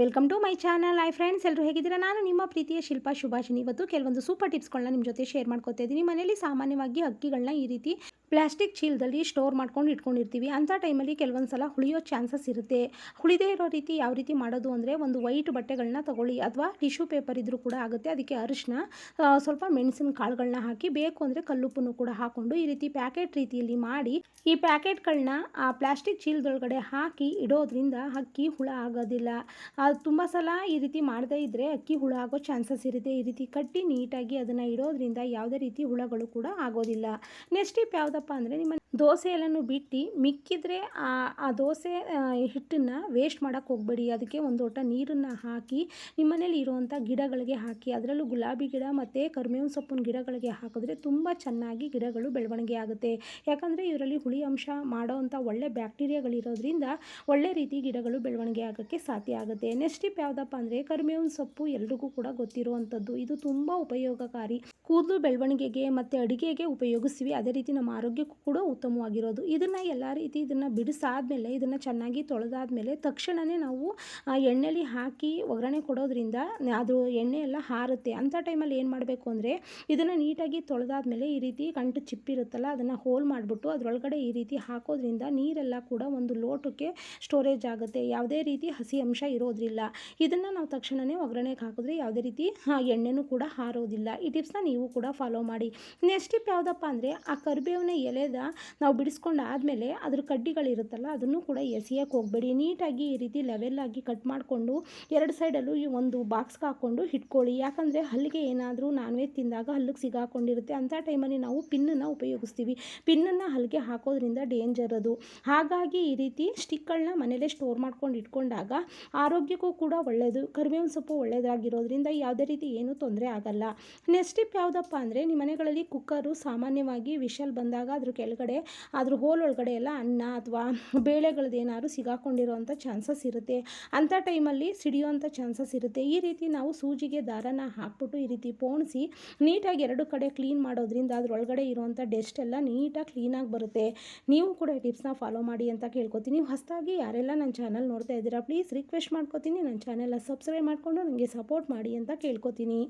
Welcome to my channel. Hi friends ಎಲ್ಲರೂ ಹೇಗಿದ್ದೀರಾ? ನಾನು ನಿಮ್ಮ ಪ್ರೀತಿಯ ಶಿಲ್ಪಾ ಶುಭಾಷಿಣಿ ಇವತ್ತು ಕೆಲವೊಂದು ಸೂಪರ್ ಟಿಪ್ಸ್ಗಳನ್ನ ನಿಮ್ಮ ಜೊತೆ ಶೇರ್ ಮಾಡ್ಕೊತಾ ಇದ್ದೀನಿ. ಮನೇಲಿ ಸಾಮಾನ್ಯವಾಗಿ ಅಕ್ಕಿಗಳನ್ನ ಈ ರೀತಿ ಪ್ಲಾಸ್ಟಿಕ್ ಚೀಲದಲ್ಲಿ ಸ್ಟೋರ್ ಮಾಡ್ಕೊಂಡು ಇಟ್ಕೊಂಡಿರ್ತೀವಿ. ಅಂಥ ಟೈಮಲ್ಲಿ ಕೆಲವೊಂದು ಸಲ ಹುಳಿಯೋ ಚಾನ್ಸಸ್ ಇರುತ್ತೆ. ಹುಳಿದೇ ಇರೋ ರೀತಿ ಯಾವ ರೀತಿ ಮಾಡೋದು ಅಂದರೆ ಒಂದು ವೈಟ್ ಬಟ್ಟೆಗಳನ್ನ ತಗೊಳ್ಳಿ ಅಥವಾ ಟಿಶ್ಯೂ ಪೇಪರ್ ಇದ್ದರೂ ಕೂಡ ಆಗುತ್ತೆ. ಅದಕ್ಕೆ ಅರಿಶಿನ ಸ್ವಲ್ಪ ಮೆಣಸಿನ ಕಾಳುಗಳನ್ನ ಹಾಕಿ, ಬೇಕು ಅಂದರೆ ಕಲ್ಲುಪ್ಪನ್ನು ಕೂಡ ಹಾಕ್ಕೊಂಡು ಈ ರೀತಿ ಪ್ಯಾಕೆಟ್ ರೀತಿಯಲ್ಲಿ ಮಾಡಿ ಈ ಪ್ಯಾಕೆಟ್ಗಳನ್ನ ಆ ಪ್ಲಾಸ್ಟಿಕ್ ಚೀಲದೊಳಗಡೆ ಹಾಕಿ ಇಡೋದ್ರಿಂದ ಅಕ್ಕಿ ಹುಳ ಆಗೋದಿಲ್ಲ. ತುಂಬ ಸಲ ಈ ರೀತಿ ಮಾಡದೇ ಇದ್ದರೆ ಅಕ್ಕಿ ಹುಳ ಆಗೋ ಚಾನ್ಸಸ್ ಇರುತ್ತೆ. ಈ ರೀತಿ ಕಟ್ಟಿ ನೀಟಾಗಿ ಅದನ್ನು ಇಡೋದ್ರಿಂದ ಯಾವುದೇ ರೀತಿ ಹುಳಗಳು ಕೂಡ ಆಗೋದಿಲ್ಲ. ನೆಕ್ಸ್ಟ್ ಟಿಪ್ ಯಾವುದಪ್ಪ ಅಂದರೆ ನಿಮ್ಮ ದೋಸೆ ಎಲ್ಲನೂ ಬಿಟ್ಟು ಮಿಕ್ಕಿದ್ರೆ ಆ ದೋಸೆ ಹಿಟ್ಟನ್ನು ವೇಸ್ಟ್ ಮಾಡೋಕ್ಕೆ ಹೋಗಬೇಡಿ. ಅದಕ್ಕೆ ಒಂದು ಒಟ್ಟ ನೀರನ್ನು ಹಾಕಿ ನಿಮ್ಮನೇಲಿ ಇರುವಂಥ ಗಿಡಗಳಿಗೆ ಹಾಕಿ ಅದರಲ್ಲೂ ಗುಲಾಬಿ ಗಿಡ ಮತ್ತು ಕರ್ಮೇವಿನ ಸೊಪ್ಪಿನ ಗಿಡಗಳಿಗೆ ಹಾಕಿದ್ರೆ ತುಂಬ ಚೆನ್ನಾಗಿ ಗಿಡಗಳು ಬೆಳವಣಿಗೆ ಆಗುತ್ತೆ. ಯಾಕಂದರೆ ಇದರಲ್ಲಿ ಹುಳಿ ಅಂಶ ಮಾಡೋವಂಥ ಒಳ್ಳೆ ಬ್ಯಾಕ್ಟೀರಿಯಾಗಳಿರೋದ್ರಿಂದ ಒಳ್ಳೆ ರೀತಿ ಗಿಡಗಳು ಬೆಳವಣಿಗೆ ಆಗೋಕ್ಕೆ ಸಾಧ್ಯ ಆಗುತ್ತೆ. ನೆಕ್ಸ್ಟ್ ಟಿಪ್ ಯಾವುದಪ್ಪ ಅಂದರೆ ಕರಿಬೇವಿನ ಸೊಪ್ಪು ಎಲ್ರಿಗೂ ಕೂಡ ಗೊತ್ತಿರುವಂಥದ್ದು ಇದು ತುಂಬ ಉಪಯೋಗಕಾರಿ. ಕೂದಲು ಬೆಳವಣಿಗೆಗೆ ಮತ್ತು ಅಡುಗೆಗೆ ಉಪಯೋಗಿಸ್ತೀವಿ. ಅದೇ ರೀತಿ ನಮ್ಮ ಆರೋಗ್ಯಕ್ಕೂ ಕೂಡ ಉತ್ತಮವಾಗಿರೋದು. ಇದನ್ನು ಎಲ್ಲ ರೀತಿ ಇದನ್ನು ಬಿಡಿಸಾದ್ಮೇಲೆ, ಇದನ್ನು ಚೆನ್ನಾಗಿ ತೊಳೆದಾದ್ಮೇಲೆ ತಕ್ಷಣವೇ ನಾವು ಎಣ್ಣೆಲಿ ಹಾಕಿ ಒಗ್ಗರಣೆ ಕೊಡೋದ್ರಿಂದ ಅದು ಎಣ್ಣೆ ಎಲ್ಲ ಹಾರುತ್ತೆ. ಅಂಥ ಟೈಮಲ್ಲಿ ಏನು ಮಾಡಬೇಕು ಅಂದರೆ, ಇದನ್ನು ನೀಟಾಗಿ ತೊಳೆದಾದ್ಮೇಲೆ ಈ ರೀತಿ ಕಂಟು ಚಿಪ್ಪಿರುತ್ತಲ್ಲ, ಅದನ್ನು ಹೋಲ್ ಮಾಡಿಬಿಟ್ಟು ಅದರೊಳಗಡೆ ಈ ರೀತಿ ಹಾಕೋದ್ರಿಂದ ನೀರೆಲ್ಲ ಕೂಡ ಒಂದು ಲೋಟಕ್ಕೆ ಸ್ಟೋರೇಜ್ ಆಗುತ್ತೆ. ಯಾವುದೇ ರೀತಿ ಹಸಿ ಅಂಶ ಇರೋದ್ರಿಲ್ಲ ಇದನ್ನು ನಾವು ತಕ್ಷಣವೇ ಒಗ್ಗರಣೆಗೆ ಹಾಕಿದ್ರೆ ಯಾವುದೇ ರೀತಿ ಎಣ್ಣೆನೂ ಕೂಡ ಹಾರೋದಿಲ್ಲ. ಈ ಟಿಪ್ಸ್ನ ನೀವು ಕೂಡ ಫಾಲೋ ಮಾಡಿ. ನೆಕ್ಸ್ಟ್ ಟಿಪ್ ಯಾವುದಪ್ಪ ಅಂದರೆ, ಆ ಕರಿಬೇವಿನ ಎಲೆದ ನಾವು ಬಿಡಿಸ್ಕೊಂಡು ಆದಮೇಲೆ ಅದ್ರ ಕಡ್ಡಿಗಳಿರುತ್ತಲ್ಲ, ಅದನ್ನು ಕೂಡ ಎಸಿಯಕ್ಕೆ ಹೋಗಬೇಡಿ. ನೀಟಾಗಿ ಈ ರೀತಿ ಲೆವೆಲ್ಲಾಗಿ ಕಟ್ ಮಾಡಿಕೊಂಡು, ಎರಡು ಸೈಡಲ್ಲೂ ಈ ಒಂದು ಬಾಕ್ಸ್ಗೆ ಹಾಕ್ಕೊಂಡು ಇಟ್ಕೊಳ್ಳಿ ಯಾಕಂದರೆ ಹಲ್ಲಿಗೆ ಏನಾದರೂ ನಾನ್ ವೆಜ್ ತಿಂದಾಗ ಹಲ್ಲಿಗೆ ಸಿಗಾಕೊಂಡಿರುತ್ತೆ. ಅಂಥ ಟೈಮಲ್ಲಿ ನಾವು ಪಿನ್ನನ್ನು ಉಪಯೋಗಿಸ್ತೀವಿ. ಪಿನ್ನನ್ನು ಹಲ್ಲಿಗೆ ಹಾಕೋದ್ರಿಂದ ಡೇಂಜರ್ ಅದು. ಹಾಗಾಗಿ ಈ ರೀತಿ ಸ್ಟಿಕ್ಗಳನ್ನ ಮನೇಲೇ ಸ್ಟೋರ್ ಮಾಡ್ಕೊಂಡು ಇಟ್ಕೊಂಡಾಗ ಆರೋಗ್ಯಕ್ಕೂ ಕೂಡ ಒಳ್ಳೆಯದು ಕರಿಬೇವಿನ ಸೊಪ್ಪು ಒಳ್ಳೆಯದಾಗಿರೋದ್ರಿಂದ ಯಾವುದೇ ರೀತಿ ಏನೂ ತೊಂದರೆ ಆಗಲ್ಲ. ನೆಕ್ಸ್ಟ್ ಟಿಪ್ ಯಾವುದಪ್ಪ ಅಂದರೆ, ನಿಮ್ಮ ಮನೆಗಳಲ್ಲಿ ಕುಕ್ಕರು ಸಾಮಾನ್ಯವಾಗಿ ವಿಷಲ್ ಬಂದಾಗ ಅದ್ರ ಕೆಳಗಡೆ, ಅದ್ರ ಹೋಲ್ ಒಳಗಡೆ ಎಲ್ಲ ಅನ್ನ ಅಥವಾ ಬೇಳೆಗಳದ್ದು ಏನಾದ್ರು ಸಿಗಾಕೊಂಡಿರೋವಂಥ ಚಾನ್ಸಸ್ ಇರುತ್ತೆ. ಅಂಥ ಟೈಮಲ್ಲಿ ಸಿಡಿಯೋವಂಥ ಚಾನ್ಸಸ್ ಇರುತ್ತೆ. ಈ ರೀತಿ ನಾವು ಸೂಜಿಗೆ ದಾರನ ಹಾಕ್ಬಿಟ್ಟು ಈ ರೀತಿ ಪೋಣಿಸಿ, ನೀಟಾಗಿ ಎರಡು ಕಡೆ ಕ್ಲೀನ್ ಮಾಡೋದ್ರಿಂದ ಅದ್ರೊಳಗಡೆ ಇರುವಂಥ ಡೆಸ್ಟ್ ಎಲ್ಲ ನೀಟಾಗಿ ಕ್ಲೀನಾಗಿ ಬರುತ್ತೆ. ನೀವು ಕೂಡ ಟಿಪ್ಸ್ನ ಫಾಲೋ ಮಾಡಿ ಅಂತ ಕೇಳ್ಕೊತೀನಿ. ಹೊಸದಾಗಿ ಯಾರೆಲ್ಲ ನನ್ನ ಚಾನಲ್ ನೋಡ್ತಾ ಇದ್ದೀರಾ, ಪ್ಲೀಸ್ ರಿಕ್ವೆಸ್ಟ್ ಮಾಡ್ಕೊತೀನಿ. ನನ್ನ ಚಾನೆಲ್ನ ಸಬ್ಸ್ಕ್ರೈಬ್ ಮಾಡಿಕೊಂಡು ನನಗೆ ಸಪೋರ್ಟ್ ಮಾಡಿ ಅಂತ ಕೇಳ್ಕೊತೀನಿ.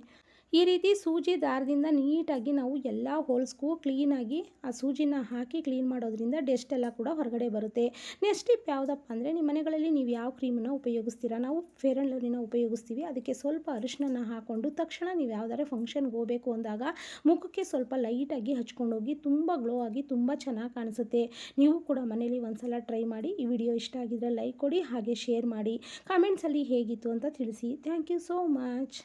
ಈ ರೀತಿ ಸೂಜಿ ದಾರದಿಂದ ನೀಟಾಗಿ ನಾವು ಎಲ್ಲ ಹೋಲ್ಸ್ಗೂ ಕ್ಲೀನಾಗಿ ಆ ಸೂಜಿನ ಹಾಕಿ ಕ್ಲೀನ್ ಮಾಡೋದ್ರಿಂದ ಡೆಸ್ಟ್ ಎಲ್ಲ ಕೂಡ ಹೊರಗಡೆ ಬರುತ್ತೆ. ನೆಕ್ಸ್ಟ್ ಟಿಪ್ ಯಾವುದಪ್ಪ ಅಂದರೆ ನಿಮ್ಮ ಮನೆಗಳಲ್ಲಿ ನೀವು ಯಾವ ಕ್ರೀಮನ್ನು ಉಪಯೋಗಿಸ್ತೀರಾ? ನಾವು ಫೇರ್ ಆ್ಯಂಡ್ ಲವ್ಲಿನ ಉಪಯೋಗಿಸ್ತೀವಿ. ಅದಕ್ಕೆ ಸ್ವಲ್ಪ ಅರಿಶಿನ ಹಾಕ್ಕೊಂಡು ತಕ್ಷಣ ನೀವು ಯಾವ್ದಾದ್ರು ಫಂಕ್ಷನ್ಗೆ ಹೋಗಬೇಕು ಅಂದಾಗ ಮುಖಕ್ಕೆ ಸ್ವಲ್ಪ ಲೈಟಾಗಿ ಹಚ್ಕೊಂಡೋಗಿ ತುಂಬ ಗ್ಲೋ ಆಗಿ ತುಂಬ ಚೆನ್ನಾಗಿ ಕಾಣಿಸುತ್ತೆ. ನೀವು ಕೂಡ ಮನೇಲಿ ಒಂದ್ಸಲ ಟ್ರೈ ಮಾಡಿ. ಈ ವಿಡಿಯೋ ಇಷ್ಟ ಆಗಿದ್ರೆ ಲೈಕ್ ಕೊಡಿ, ಹಾಗೆ ಶೇರ್ ಮಾಡಿ. ಕಾಮೆಂಟ್ಸಲ್ಲಿ ಹೇಗಿತ್ತು ಅಂತ ತಿಳಿಸಿ. Thank you so much.